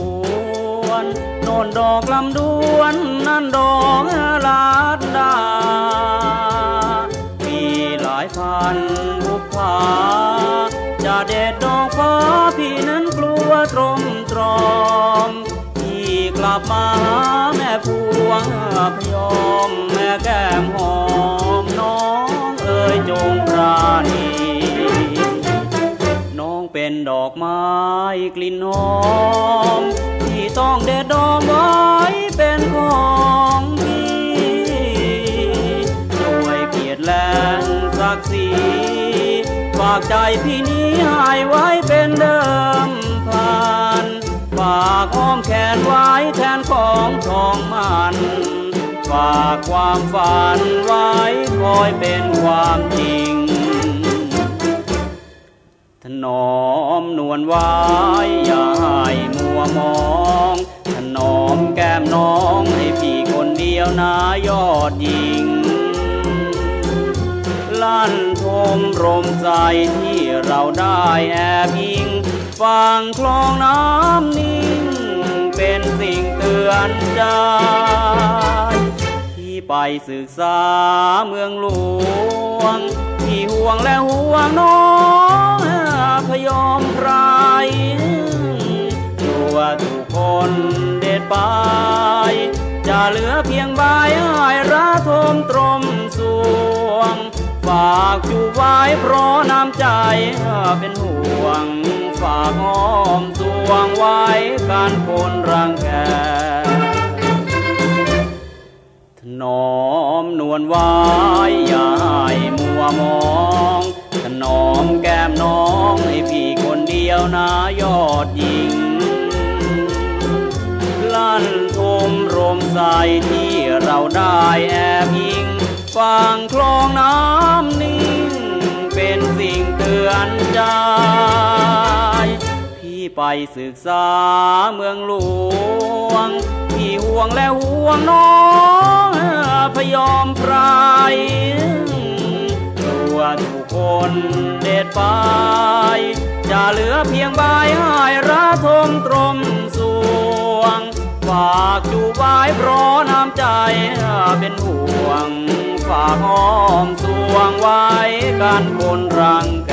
ด้วนโน่นดอกลำดวนนั่นดอกลาดดา มีหลายพันบุพาจะเด็ดดอกฟ้าพี่นั้นกลัวตรมตรอมพี่กลับมาหาแม่พวงพยอมแม่แก้มหอมน้องเอ๋ยจงปราณีน้องเป็นดอกไม้กลิ่นหอม กศรีฝากใจพี่นี้ให้ไว้เป็นเดิมพันฝากอ้อมแขนไว้แทนของทองมันฝากความฝันไว้คอยเป็นความจริง ถนอมนวลไว้อย่าให้มัวมองถนอมแก้มน้องให้พี่คนเดียวนะยอดยิง มรมใจที่เราได้แอบยิงฟังคลองน้ำนิ่ง เป็นสิ่งเตือนใจที่ไปศึกษาเมืองหลวง ที่ห่วงและห่วงน้องพยอมใครตัวทุกคนเด็ดไป จะเหลือเพียง เพราะน้ำใจเป็นห่วง ฝากหอมสวงไว้การคนรังแกถนอมนวลไว้อย่าให้มัวมองถนอมแก้มน้องให้พี่คนเดียวนะยอดยิง ลั่นทมรมใสที่เราได้แอบยิงฟังคลองน้ำนิ่งเป็น สิ่งเตือนใจ พี่ไปศึกษาเมืองหลวง พี่ห่วงและห่วงน้องพยอมไพรตัวทุกคนเด็ดไป จะเหลือเพียงใบให้ระทมตรมสวง ฝากอยู่ไว้เพราะน้ำใจเป็นห่วง ฝากหอมสวงไว้กันคนรังแก